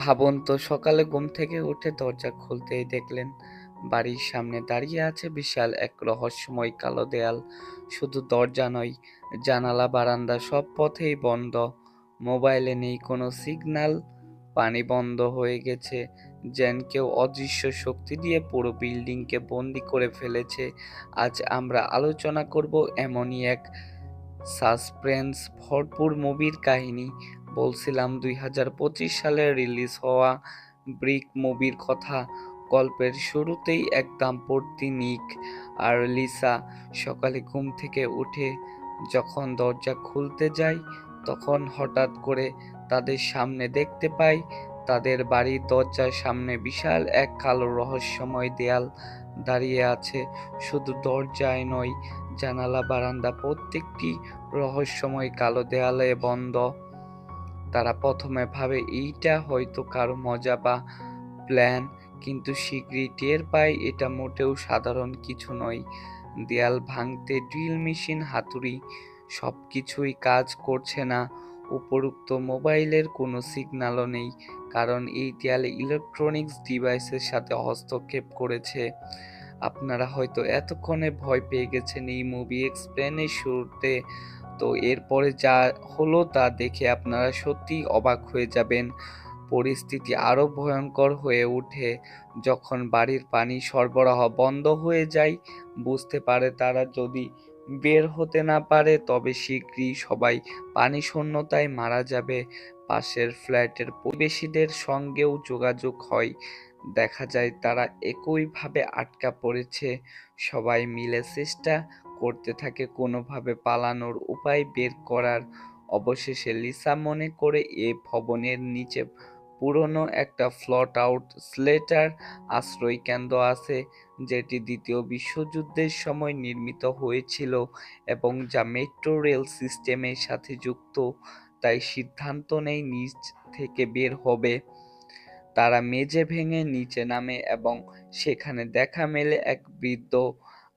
ভাবুন তো, সকালে ঘুম থেকে উঠে দরজা খুলতেই দেখলেন বাড়ির সামনে দাঁড়িয়ে আছে বিশাল এক রহস্যময় কালো দেয়াল। শুধু দরজা নয়, জানালা, বারান্দা সব পথেই বন্ধ। মোবাইলে নেই কোনো সিগন্যাল, পানি বন্ধ হয়ে গেছে। যেন কেউ অদৃশ্য শক্তি দিয়ে পুরো বিল্ডিংকে বন্দি করে ফেলেছে। আজ আমরা আলোচনা করব এমনই এক সাসপেন্স ভরপুর মুভির কাহিনী। বলছিলাম দুই হাজার পঁচিশ সালে রিলিজ হওয়া ব্রিক মুভির কথা। গল্পের শুরুতেই এক দাম্পত্য নিক আর লিসা সকালে ঘুম থেকে উঠে যখন দরজা খুলতে যায়, তখন হঠাৎ করে তাদের সামনে দেখতে পাই, তাদের বাড়ির দরজার সামনে বিশাল এক কালো রহস্যময় দেয়াল দাঁড়িয়ে আছে। শুধু দরজায় নয়, জানালা বারান্দা প্রত্যেকটি রহস্যময় কালো দেয়ালে বন্ধ। তারা প্রথমে ভাবে, এইটা হয়তো কারও মজা বা প্ল্যান, কিন্তু শীঘ্রই টের পায় এটা মোটেও সাধারণ কিছু নয়। দেয়াল ভাঙতে ড্রিল মেশিন, হাতুড়ি সব কিছুই কাজ করছে না। উপরুক্ত মোবাইলের কোনো সিগন্যালও নেই, কারণ এই দেয়ালে ইলেকট্রনিক্স ডিভাইসের সাথে হস্তক্ষেপ করেছে। আপনারা হয়তো এতক্ষণে ভয় পেয়ে গেছেন এই মুভি এক্সপ্লেনের শুরুতে তো এরপরে যা হলো তা দেখে আপনারা সত্যিই অবাক হয়ে যাবেন। পরিস্থিতি আরও ভয়ঙ্কর হয়ে ওঠে। যখন বাড়ির পানি সরবরাহ বন্ধ হয়ে যায়, বুঝতে পারে তারা যদি বের হতে না পারে, তবে শীঘ্রই সবাই পানি শূন্যতায় মারা যাবে। পাশের ফ্ল্যাটের প্রতিবেশীদের সঙ্গেও যোগাযোগ হয়। দেখা যায় তারা একইভাবে আটকা পড়েছে। সবাই মিলে চেষ্টা করতে থাকে কোনোভাবে পালানোর উপায় বের করার অবশেষে লিসা মনে করে এ ভবনের নিচে পুরনো একটা ফ্লট আউট স্লেটার আশ্রয় কেন্দ্র আছে, যেটি দ্বিতীয় বিশ্বযুদ্ধের সময় নির্মিত হয়েছিল এবং যা মেট্রো রেল সিস্টেমের সাথে যুক্ত, তাই সিদ্ধান্ত নেই নিচ থেকে বের হবে। তারা মেঝে ভেঙে নিচে নামে এবং সেখানে দেখা মেলে এক বৃদ্ধ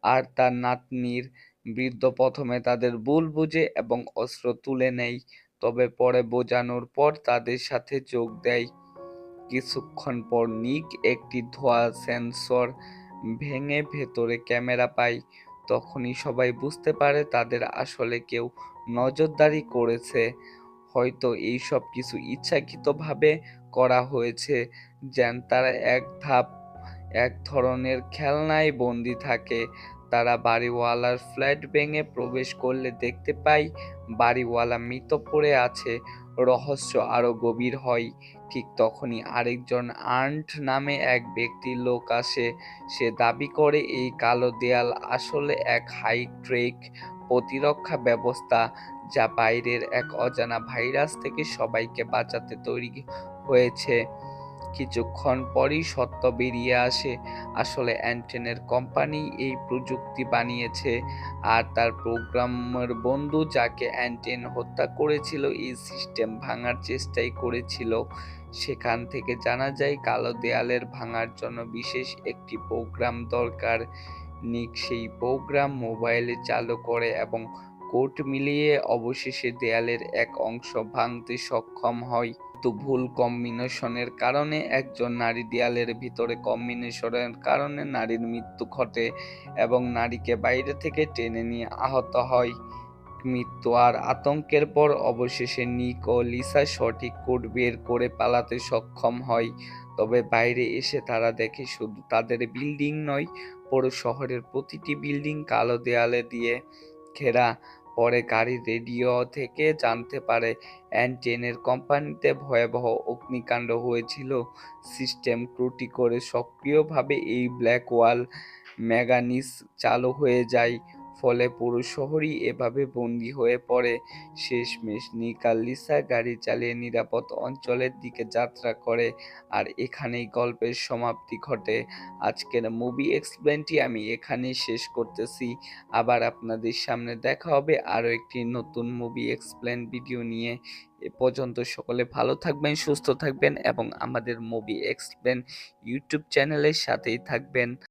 আর তার নাতনির বৃদ্ধ প্রথমে তাদের ভুল বুঝে এবং অস্ত্র তুলে নেয়। তবে পরে বোঝানোর পর তাদের সাথে যোগ দেয়। কিছুক্ষণ পর নিক একটি ধোয়া সেন্সর ভেঙে ভেতরে ক্যামেরা পায়। তখনই সবাই বুঝতে পারে তাদের আসলে কেউ নজরদারি করেছে। হয়তো এই সব কিছু ইচ্ছাকৃতভাবে করা হয়েছে, যেন তারা এক ধাপ এক ধরনের খেলনায় বন্দি থাকে। তারা বাড়িওয়ালার ফ্ল্যাট ভেঙে প্রবেশ করলে দেখতে পাই বাড়িওয়ালা মৃত পড়ে আছে। রহস্য আরও গভীর হয়। ঠিক তখনই আরেকজন আর্ট নামে এক ব্যক্তির লোক আসে। সে দাবি করে, এই কালো দেয়াল আসলে এক হাইট্রেক প্রতিরক্ষা ব্যবস্থা যা বাইরের এক অজানা ভাইরাস থেকে সবাইকে বাঁচাতে তৈরি হয়েছে। কিছুক্ষণ পরই সত্য বেরিয়ে আসে। আসলে অ্যান্টেনের কোম্পানি এই প্রযুক্তি বানিয়েছে আর তার প্রোগ্রামের বন্ধু যাকে অ্যান্টেন হত্যা করেছিল এই সিস্টেম ভাঙার চেষ্টাই করেছিল। সেখান থেকে জানা যায়, কালো দেয়ালের ভাঙার জন্য বিশেষ একটি প্রোগ্রাম দরকার। নিক সেই প্রোগ্রাম মোবাইলে চালু করে এবং কোড মিলিয়ে অবশেষে দেয়ালের এক অংশ ভাঙতে সক্ষম হয়। কিন্তু ভুল কম্বিনেশনের কারণে একজন নারী দেয়ালের ভিতরে কম্বিনেশনের কারণে নারীর মৃত্যু ঘটে এবং নারীকে বাইরে থেকে টেনে নিয়ে আহত হয়। মৃত্যু আর আতঙ্কের পর অবশেষে নিক ও লিসা সঠিক কোড বের করে পালাতে সক্ষম হয়। তবে বাইরে এসে তারা দেখে শুধু তাদের বিল্ডিং নয়, পুরো শহরের প্রতিটি বিল্ডিং কালো দেয়ালে দিয়ে ঘেরা। পরে গাড়ি রেডিও থেকে জানতে পারে, অ্যান্টেনের কোম্পানিতে ভয়াবহ অগ্নিকাণ্ড হয়েছিল। সিস্টেম ত্রুটি করে সক্রিয়ভাবে এই ব্ল্যাক ওয়াল ম্যাগানিস চালু হয়ে যায়। ফলে পুরো শহরই এভাবে বন্দি হয়ে পড়ে। শেষমেশ নিকাল লিসা গাড়ি চালিয়ে নিরাপদ অঞ্চলের দিকে যাত্রা করে আর এখানেই গল্পের সমাপ্তি ঘটে। আজকের মুভি এক্সপ্লেনটি আমি এখানেই শেষ করতেছি। আবার আপনাদের সামনে দেখা হবে আরও একটি নতুন মুভি এক্সপ্লেন ভিডিও নিয়ে। এ পর্যন্ত সকলে ভালো থাকবেন, সুস্থ থাকবেন এবং আমাদের মুভি এক্সপ্লেন ইউটিউব চ্যানেলের সাথেই থাকবেন।